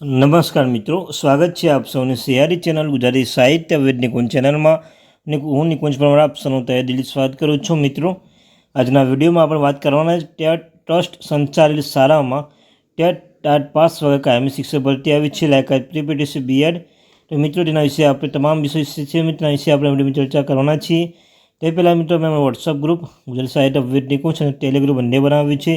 નમસ્કાર મિત્રો, સ્વાગત છે આપ સૌની સિયારી ચેનલ ગુજરાતી સાહિત્ય વેદ નિકુંજ ચેનલમાં. અને હું નિકુંજ પરમાર, આપ સૌનું તહે દિલ્હી સ્વાગત કરું છું મિત્રો. આજના વિડીયોમાં આપણે વાત કરવાના છે ટેટ ટ્રસ્ટ સંચાલિત શાળામાં. ટેટ ટાટ પાસ વગર કાયમી શિક્ષક ભરતી આવી છે, લાયકાત પ્રીપીટીસી બીએડ તો મિત્રો, તેના વિશે આપણે તમામ વિષય છે મિત્રના વિશે આપણે વિડીયોમાં ચર્ચા કરવાના છીએ. તે પહેલાં મિત્રો, મેં વોટ્સઅપ ગ્રુપ ગુજરાતી સાહિત્ય વેદ નિકુંજ અને ટેલિગ્રુપ બંને બનાવ્યું છે.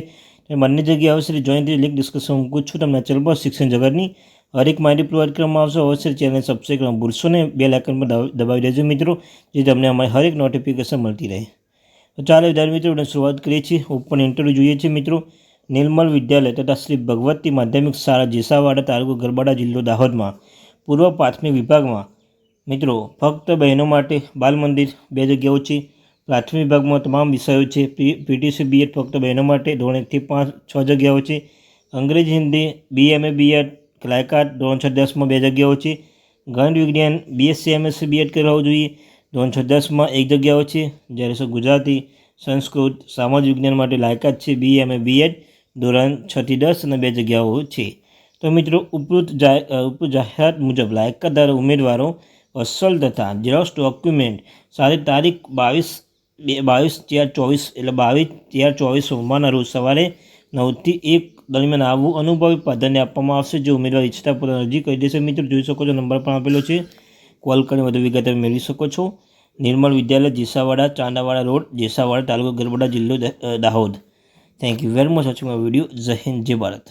તે બંને જગ્યાએ અવશ્ય જોઈન્ટ લિંક ડિસ્કશન મૂકું છું. તમને ચેનલ પર શિક્ષણ જગતની હરેક માહિતી પ્રોવાઈડ કરવામાં આવશે. અવશ્ય ચેનલ સબસ્ક્રાઈબ કરવા ભૂલશો ને બે લાઇકન પર દબાવી દેજો મિત્રો જે તમને અમારી હરેક નોટિફિકેશન મળતી રહે. તો ચાલો વિદ્યાર્થી મિત્રો શરૂઆત કરીએ છીએ. ઓપન ઇન્ટરવ્યૂ જોઈએ છીએ મિત્રો. નિર્મલ વિદ્યાલય તથા શ્રી ભગવતી માધ્યમિક શાળા જેસાવાડા તાલુકો ગરબાડા જિલ્લો દાહોદમાં, પૂર્વ પ્રાથમિક વિભાગમાં. મિત્રો, ફક્ત બહેનો માટે બાલ મંદિર બે જગ્યાઓ છે. પ્રાથમિક વિભાગમાં તમામ વિષયો છે. પીટીસી બીએડ ફક્ત બહેનો માટે ધોરણ એકથી પાંચ, છ જગ્યાઓ છે. અંગ્રેજી, હિન્દી બીએમએ બીએડ લાયકાત ધોરણ છ દસમાં બે જગ્યાઓ છે. ગણ વિજ્ઞાન બીએસસી એમએસસી બીએડ કરાવવું જોઈએ. ધોરણ છ દસમાં એક જગ્યાઓ છે. જ્યારે સો ગુજરાતી, સંસ્કૃત સામાજિક વિજ્ઞાન માટે લાયકાત છે. બીએમએ બીએડ ધોરણ છથી દસ અને બે જગ્યાઓ છે. તો મિત્રો ઉપરોક્ત ઉપરોક્ત જાહેરાત મુજબ લાયકાતદાર ઉમેદવારો અસલ તથા ઝેરોક્ષ ડોક્યુમેન્ટ સાથે તારીખ બાવીસ બે બાવીસ ચાર ચોવીસ, એટલે બાવીસ ચાર ચોવીસ સોમવારના રોજ સવારે નવથી એક દરમિયાન આવું અનુભવી પ્રાધાન્ય આપવામાં આવશે જે ઉમેદવાર ઈચ્છતા પોતાની અરજી કરી દેશે. મિત્રો, જોઈ શકો છો, નંબર પણ આપેલો છે. કોલ કરીને વધુ વિગત મેળવી શકો છો. નિર્મલ વિદ્યાલય, જેસાવાડા, ચાંદાવાડા રોડ, જેસાવાડા તાલુકો ગરબડા જિલ્લો Dahod. Thank you very much watching my video જય હિન્દ, જય ભારત.